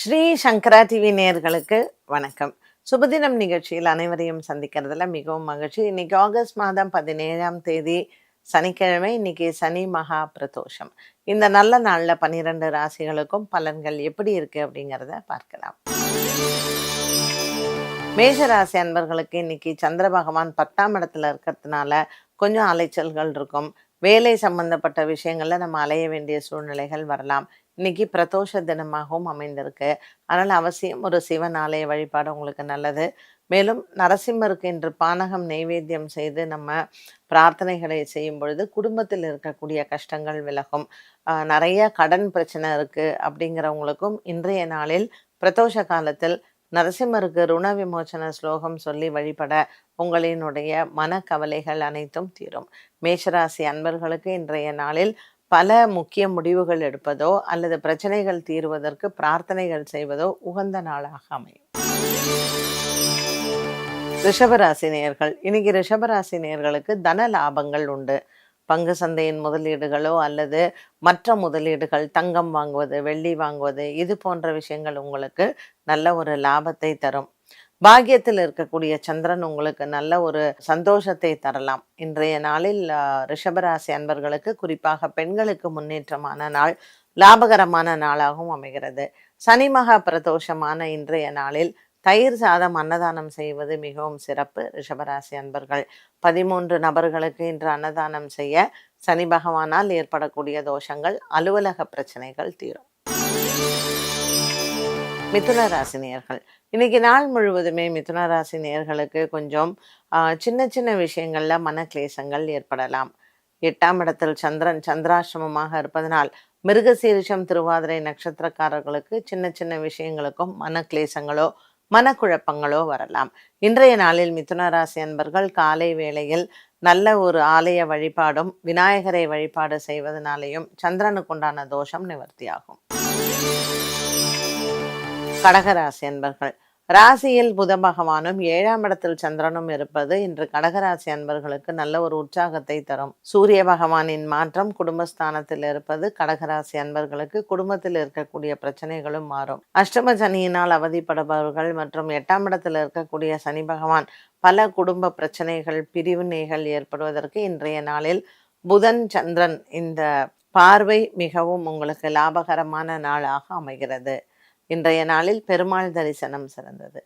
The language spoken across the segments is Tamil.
ஸ்ரீ சங்கரா டிவி நேயர்களுக்கு வணக்கம். சுபதினம் நிகழ்ச்சியில் அனைவரையும் சந்திக்கிறதுல மிகவும் மகிழ்ச்சி. இன்னைக்கு ஆகஸ்ட் மாதம் பதினேழாம் தேதி சனிக்கிழமை இன்னைக்கு சனி மகா பிரதோஷம். இந்த நல்ல நாள்ல பன்னிரெண்டு ராசிகளுக்கும் பலன்கள் எப்படி இருக்கு அப்படிங்கிறத பார்க்கலாம். மேஷராசி அன்பர்களுக்கு இன்னைக்கு சந்திர பகவான் பத்தாம் இடத்துல இருக்கிறதுனால கொஞ்சம் அலைச்சல்கள் இருக்கும். வேலை சம்பந்தப்பட்ட விஷயங்களில் நம்ம அலைய வேண்டிய சூழ்நிலைகள் வரலாம். இன்னைக்கு பிரதோஷ தினமாகவும் அமைந்திருக்கு. அதனால் அவசியம் ஒரு சிவன் ஆலய வழிபாடு உங்களுக்கு நல்லது. மேலும் நரசிம்மருக்கு இன்று பானகம் நெய்வேத்தியம் செய்து நம்ம பிரார்த்தனைகளை செய்யும் பொழுது குடும்பத்தில் இருக்கக்கூடிய கஷ்டங்கள் விலகும். நிறைய கடன் பிரச்சனை இருக்குது அப்படிங்கிறவங்களுக்கும் இன்றைய நாளில் பிரதோஷ காலத்தில் நரசிம்மருக்கு ருண விமோச்சன ஸ்லோகம் சொல்லி வழிபட உங்களினுடைய மனக்கவலைகள் அனைத்தும் தீரும். மேஷராசி அன்பர்களுக்கு இன்றைய நாளில் பல முக்கிய முடிவுகள் எடுப்பதோ அல்லது பிரச்சனைகள் தீர்வதற்கு பிரார்த்தனைகள் செய்வதோ உகந்த நாளாக அமையும். ரிஷபராசி நேர்கள் இன்னைக்கு ரிஷபராசி நேர்களுக்கு தன லாபங்கள் உண்டு. பங்கு சந்தையின் முதலீடுகளோ அல்லது மற்ற முதலீடுகள் தங்கம் வாங்குவது வெள்ளி வாங்குவது இது போன்ற விஷயங்கள் உங்களுக்கு நல்ல ஒரு லாபத்தை தரும். பாக்கியத்தில் இருக்கக்கூடிய சந்திரன் உங்களுக்கு நல்ல ஒரு சந்தோஷத்தை தரலாம். இன்றைய நாளில் ரிஷபராசி அன்பர்களுக்கு குறிப்பாக பெண்களுக்கு முன்னேற்றமான நாள் லாபகரமான நாளாகவும் அமைகிறது. சனி மகா பிரதோஷமான இன்றைய நாளில் தயிர் சாதம் அன்னதானம் செய்வது மிகவும் சிறப்பு. ரிஷபராசி அன்பர்கள் பதிமூன்று நபர்களுக்கு இன்று அன்னதானம் செய்ய சனி பகவானால் ஏற்படக்கூடிய தோஷங்கள் அலுவலக பிரச்சனைகள் தீரும். மிதுன ராசி இன்னைக்கு நாள் முழுவதுமே மிதுன ராசி கொஞ்சம் ஆஹ், சின்ன சின்ன விஷயங்கள்ல மனக்லேசங்கள் ஏற்படலாம். எட்டாம் இடத்தில் சந்திரன் சந்திராசிரமமாக இருப்பதனால் மிருகசீரிஷம் திருவாதிரை நட்சத்திரக்காரர்களுக்கு சின்ன சின்ன விஷயங்களுக்கும் மனக்லேசங்களோ மனக்குழப்பங்களோ வரலாம். இன்றைய நாளில் மிதுன ராசி அன்பர்கள் காலை வேளையில் நல்ல ஒரு ஆலய வழிபாடும் விநாயகரை வழிபாடு செய்வதனாலேயும் சந்திரனுக்குண்டான தோஷம் நிவர்த்தியாகும். கடகராசி அன்பர்கள். ராசியில் புத பகவானும் ஏழாம் இடத்தில் சந்திரனும் இருப்பது இன்று கடகராசி அன்பர்களுக்கு நல்ல ஒரு உற்சாகத்தை தரும். சூரிய பகவானின் மாற்றம் குடும்பஸ்தானத்தில் இருப்பது கடகராசி அன்பர்களுக்கு குடும்பத்தில் இருக்கக்கூடிய பிரச்சனைகளும் மாறும். அஷ்டம சனியினால் அவதிப்படுபவர்கள் மற்றும் எட்டாம் இடத்தில் இருக்கக்கூடிய சனி பகவான் பல குடும்ப பிரச்சனைகள் பிரிவினைகள் ஏற்படுவதற்கு இன்றைய நாளில் புதன் சந்திரன் இந்த பார்வை மிகவும் உங்களுக்கு லாபகரமான நாளாக அமைகிறது. இன்றைய நாளில் பெருமாள் தரிசனம் சிறந்தது.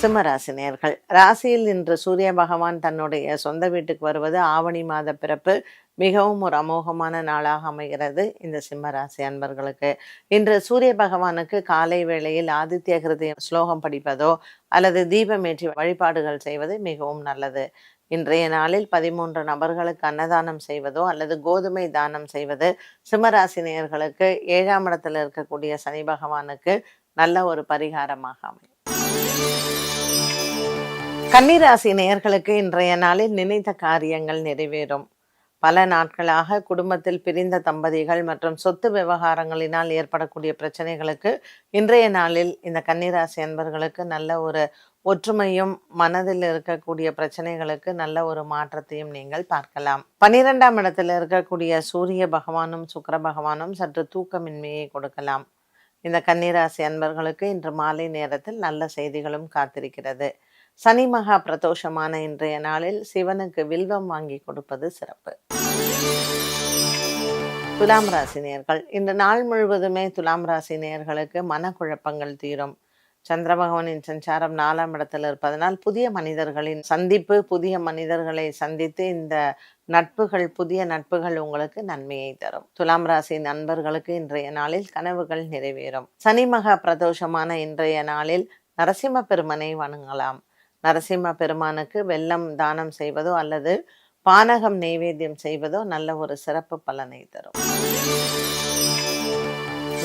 சிம்மராசி நேர்கள் ராசியில் இன்று சூரிய பகவான் தன்னுடைய சொந்த வீட்டுக்கு வருவது ஆவணி மாத பிறப்பு மிகவும் ஒரு அமோகமான நாளாக அமைகிறது இந்த சிம்மராசி அன்பர்களுக்கு. இன்று சூரிய பகவானுக்கு காலை வேளையில் ஆதித்ய ஹிருதயம் ஸ்லோகம் படிப்பதோ அல்லது தீபமேற்றி வழிபாடுகள் செய்வது மிகவும் நல்லது. இன்றைய நாளில் பதிமூன்று நபர்களுக்கு அன்னதானம் செய்வதோ அல்லது கோதுமை தானம் செய்வது சிம்மராசினியர்களுக்கு ஏழாம் இடத்தில் இருக்கக்கூடிய சனி பகவானுக்கு நல்ல ஒரு பரிகாரமாக அமையும். கன்னிராசி நேயர்களுக்கு இன்றைய நாளில் நினைத்த காரியங்கள் நிறைவேறும். பல நாட்களாக குடும்பத்தில் பிரிந்த தம்பதிகள் மற்றும் சொத்து விவகாரங்களினால் ஏற்படக்கூடிய பிரச்சனைகளுக்கு இன்றைய நாளில் இந்த கன்னிராசி அன்பர்களுக்கு நல்ல ஒரு ஒற்றுமையும் மனதில் இருக்கக்கூடிய பிரச்சனைகளுக்கு நல்ல ஒரு மாற்றத்தையும் நீங்கள் பார்க்கலாம். பனிரெண்டாம் இடத்துல இருக்கக்கூடிய சூரிய பகவானும் சுக்கிர பகவானும் சற்று தூக்கமின்மையை கொடுக்கலாம். இந்த கன்னிராசி அன்பர்களுக்கு இன்று மாலை நேரத்தில் நல்ல செய்திகளும் காத்திருக்கிறது. சனி மகா பிரதோஷமான இன்றைய நாளில் சிவனுக்கு வில்வம் வாங்கி கொடுப்பது சிறப்பு. துலாம் ராசி நேர்கள். இந்த நாள் முழுவதுமே துலாம் ராசி நேர்களுக்கு மனக்குழப்பங்கள் தீரும். சந்திர பகவானின் சஞ்சாரம் நாலாம் இடத்தில் இருப்பதனால் புதிய மனிதர்களின் சந்திப்பு புதிய மனிதர்களை சந்தித்து இந்த நட்புகள் புதிய நட்புகள் உங்களுக்கு நன்மையை தரும். துலாம் ராசி நண்பர்களுக்கு இன்றைய நாளில் கனவுகள் நிறைவேறும். சனி மகா பிரதோஷமான இன்றைய நாளில் நரசிம்ம பெருமனை வணங்கலாம். நரசிம்ம பெருமானுக்கு வெள்ளம் தானம் செய்வதோ அல்லது பானகம் நெய்வேத்தியம் செய்வதோ நல்ல ஒரு சிறப்பு பலனை தரும்.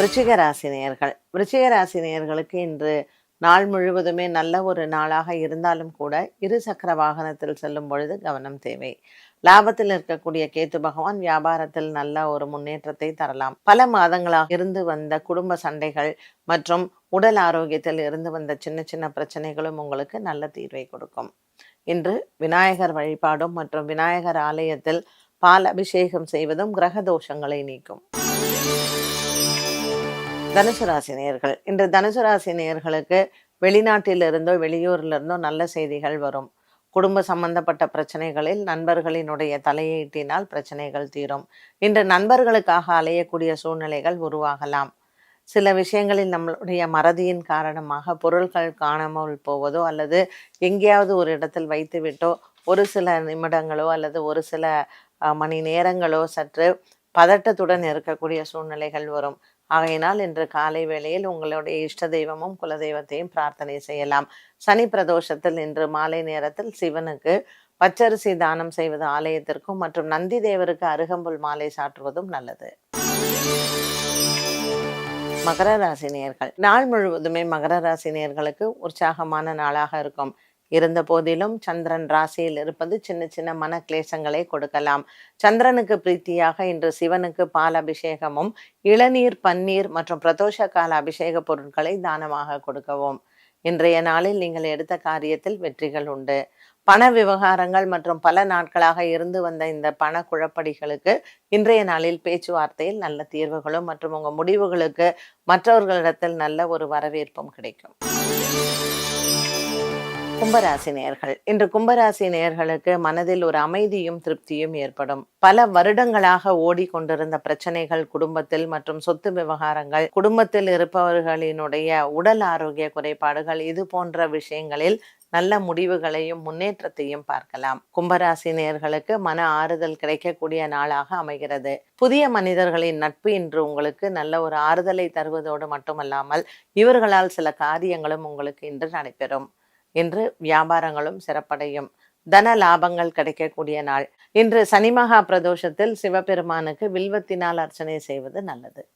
விருச்சிகராசினியர்கள். விருச்சிகராசினியர்களுக்கு இன்று நாள் முழுவதுமே நல்ல ஒரு நாளாக இருந்தாலும் கூட இரு சக்கர வாகனத்தில் செல்லும் பொழுது கவனம் தேவை. லாபத்தில் இருக்கக்கூடிய கேத்து பகவான் வியாபாரத்தில் நல்ல ஒரு முன்னேற்றத்தை தரலாம். பல மாதங்களாக இருந்து வந்த குடும்ப சண்டைகள் மற்றும் உடல் ஆரோக்கியத்தில் இருந்து வந்த சின்ன சின்ன பிரச்சனைகளும் உங்களுக்கு நல்ல தீர்வை கொடுக்கும். இன்று விநாயகர் வழிபாடும் மற்றும் விநாயகர் ஆலயத்தில் பால் அபிஷேகம் செய்வதும் கிரக தோஷங்களை நீக்கும். தனுசு ராசி இன்று தனுசு ராசி வெளிநாட்டிலிருந்தோ வெளியூரிலிருந்தோ நல்ல செய்திகள் வரும். குடும்ப சம்பந்தப்பட்ட பிரச்சனைகளில் நண்பர்களினுடைய தலையீட்டினால் பிரச்சனைகள் தீரும். இன்று நண்பர்களுக்காக அலையக்கூடிய சூழ்நிலைகள் உருவாகலாம். சில விஷயங்களில் நம்மளுடைய மறதியின் காரணமாக பொருட்கள் காணாமல் போவதோ அல்லது எங்கேயாவது ஒரு இடத்தில் வைத்துவிட்டோ ஒரு சில நிமிடங்களோ அல்லது ஒரு சில மணி நேரங்களோ சற்று பதட்டத்துடன் இருக்கக்கூடிய சூழ்நிலைகள் வரும். ஆகையினால் இன்று காலை வேளையில் உங்களுடைய இஷ்ட தெய்வமும் குலதெய்வத்தையும் பிரார்த்தனை செய்யலாம். சனி பிரதோஷத்தில் இன்று மாலை நேரத்தில் சிவனுக்கு பச்சரிசி தானம் செய்வது ஆலயத்திற்கும் மற்றும் நந்தி தேவருக்கு அருகம்புல் மாலை சாற்றுவதும் நல்லது. மகர ராசி நேர்கள் நாள் முழுவதுமே மகர ராசி நேர்களுக்கு உற்சாகமான நாளாக இருக்கும். இருந்த போதிலும் சந்திரன் ராசியில் இருப்பது சின்ன சின்ன மன கிளேசங்களை கொடுக்கலாம். சந்திரனுக்கு பிரீத்தியாக இன்று சிவனுக்கு பால் அபிஷேகமும் இளநீர் பன்னீர் மற்றும் பிரதோஷ கால அபிஷேக பொருட்களை தானமாக கொடுக்கவும். இன்றைய நாளில் நீங்கள் எடுத்த காரியத்தில் வெற்றிகள் உண்டு. பண விவகாரங்கள் மற்றும் பல நாட்களாக இருந்து வந்த இந்த பண குழப்படிகளுக்கு இன்றைய நாளில் பேச்சுவார்த்தையில் நல்ல தீர்வுகளும் மற்றும் உங்க முடிவுகளுக்கு மற்றவர்களிடத்தில் நல்ல ஒரு வரவேற்பும் கிடைக்கும். கும்பராசி நேயர்கள் இன்று கும்பராசி நேர்களுக்கு மனதில் ஒரு அமைதியும் திருப்தியும் ஏற்படும். பல வருடங்களாக ஓடிக்கொண்டிருந்த பிரச்சனைகள் குடும்பத்தில் மற்றும் சொத்து விவகாரங்கள் குடும்பத்தில் இருப்பவர்களினுடைய உடல் ஆரோக்கிய குறைபாடுகள் இது போன்ற விஷயங்களில் நல்ல முடிவுகளையும் முன்னேற்றத்தையும் பார்க்கலாம். கும்பராசி நேயர்களுக்கு மன ஆறுதல் கிடைக்கக்கூடிய நாளாக அமைகிறது. புதிய மனிதர்களின் நட்பு இன்று உங்களுக்கு நல்ல ஒரு ஆறுதலை தருவதோடு மட்டுமல்லாமல் இவர்களால் சில காரியங்களும் உங்களுக்கு இன்று நடைபெறும். இன்று வியாபாரங்களும் சிறப்படையும். தன லாபங்கள் கிடைக்கக்கூடிய நாள். இன்று சனிமகா பிரதோஷத்தில் சிவபெருமானுக்கு வில்வத்தினால் அர்ச்சனை செய்வது நல்லது.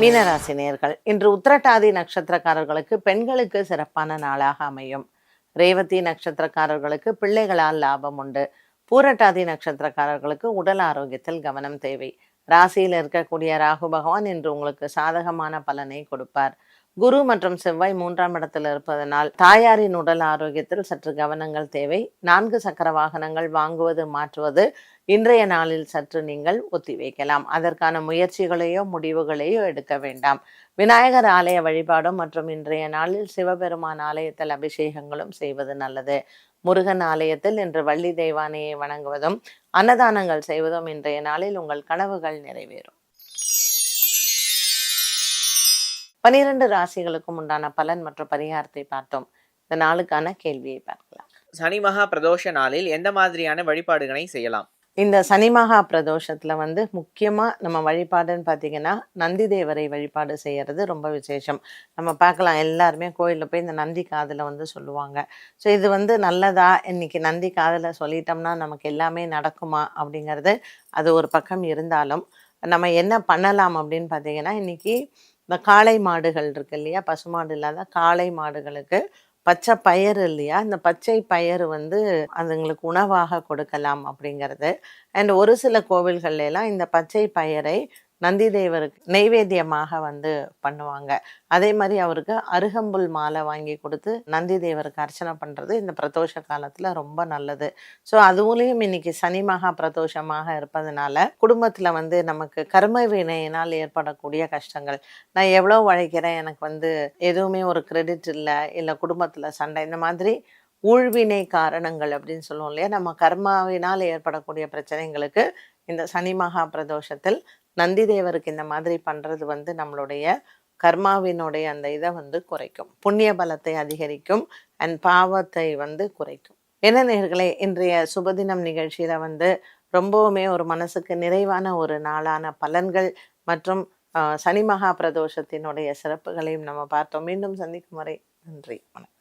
மீனராசி நேர்கள் இன்று உத்திரட்டாதி நட்சத்திரக்காரர்களுக்கு பெண்களுக்கு சிறப்பான நாளாக அமையும். ரேவதி நட்சத்திரக்காரர்களுக்கு பிள்ளைகளால் லாபம் உண்டு. பூரட்டாதி நட்சத்திரக்காரர்களுக்கு உடல் ஆரோக்கியத்தில் கவனம் தேவை. ராசியில் இருக்கக்கூடிய ராகு பகவான் இன்று உங்களுக்கு சாதகமான பலனை கொடுப்பார். குரு மற்றும் செவ்வாய் மூன்றாம் இடத்தில் இருப்பதனால் தாயாரின் உடல் ஆரோக்கியத்தில் சற்று கவனங்கள் தேவை. நான்கு சக்கர வாகனங்கள் வாங்குவது மாற்றுவது இன்றைய நாளில் சற்று நீங்கள் ஒத்திவைக்கலாம் அதற்கான முயற்சிகளையோ முடிவுகளையோ எடுக்க வேண்டாம். விநாயகர் ஆலய வழிபாடும் மற்றும் இன்றைய நாளில் சிவபெருமான் ஆலயத்தில் அபிஷேகங்களும் செய்வது நல்லது. முருகன் ஆலயத்தில் இன்று வள்ளி தெய்வானையை வணங்குவதும் அன்னதானங்கள் செய்வதும் இன்றைய நாளில் உங்கள் கனவுகள் நிறைவேறும். பனிரெண்டு ராசிகளுக்கும் உண்டான பலன் மற்றும் பரிகாரத்தை பார்த்தோம். இந்த நாளுக்கான கேள்வியை பார்க்கலாம். சனி மகா பிரதோஷ நாளில் எந்த மாதிரியான வழிபாடுகளை செய்யலாம்? இந்த சனிமகா பிரதோஷத்துல வந்து முக்கியமா நம்ம வழிபாடுன்னு பார்த்தீங்கன்னா நந்தி தேவரை வழிபாடு செய்யறது ரொம்ப விசேஷம். நம்ம பார்க்கலாம் எல்லாருமே கோயிலில் போய் இந்த நந்தி காதில் வந்து சொல்லுவாங்க. ஸோ இது வந்து நல்லதா? இன்னைக்கு நந்தி காதில் சொல்லிட்டோம்னா நமக்கு எல்லாமே நடக்குமா? அப்படிங்கிறது அது ஒரு பக்கம் இருந்தாலும் நம்ம என்ன பண்ணலாம் அப்படின்னு பார்த்தீங்கன்னா இன்னைக்கு இந்த காளை மாடுகள் இருக்கு இல்லையா? பசுமாடு இல்லாத காளை மாடுகளுக்கு பச்சை பயிறு இல்லையா? இந்த பச்சை பயிறு வந்து அதுங்களுக்கு உணவாக கொடுக்கலாம் அப்படிங்கிறது. அண்ட் ஒரு சில கோவில்கள்ல எல்லாம் இந்த பச்சை பயிரை நந்தி தேவருக்கு நெய்வேத்தியமாக வந்து பண்ணுவாங்க. அதே மாதிரி அவருக்கு அருகம்புல் மாலை வாங்கி கொடுத்து நந்தி தேவருக்கு அர்ச்சனை பண்ணுறது இந்த பிரதோஷ காலத்தில் ரொம்ப நல்லது. ஸோ அதுவுலேயும் இன்னைக்கு சனி மகா பிரதோஷமாக இருப்பதனால குடும்பத்தில் வந்து நமக்கு கர்ம வினையினால் ஏற்படக்கூடிய கஷ்டங்கள். நான் எவ்வளோ உழைக்கிறேன் எனக்கு வந்து எதுவுமே ஒரு கிரெடிட் இல்லை இல்லை குடும்பத்தில் சண்டை இந்த மாதிரி ஊழ்வினை காரணங்கள் அப்படின்னு சொல்லுவோம் இல்லையா? நம்ம கர்மாவினால் ஏற்படக்கூடிய பிரச்சனைகளுக்கு இந்த சனி மகா பிரதோஷத்தில் நந்தி தேவருக்கு இந்த மாதிரி பண்றது வந்து நம்மளுடைய கர்மாவினுடைய அந்த இதை வந்து குறைக்கும். புண்ணிய பலத்தை அதிகரிக்கும் அண்ட் பாவத்தை வந்து குறைக்கும். என்ன நேர்களே இன்றைய சுபதினம் நிகழ்ச்சியில வந்து ரொம்பவுமே ஒரு மனசுக்கு நிறைவான ஒரு நாளான பலன்கள் மற்றும் ஆஹ், சனி மகா பிரதோஷத்தினுடைய சிறப்புகளையும் நம்ம பார்த்தோம். மீண்டும் சந்திக்கும் வரை நன்றி வணக்கம்.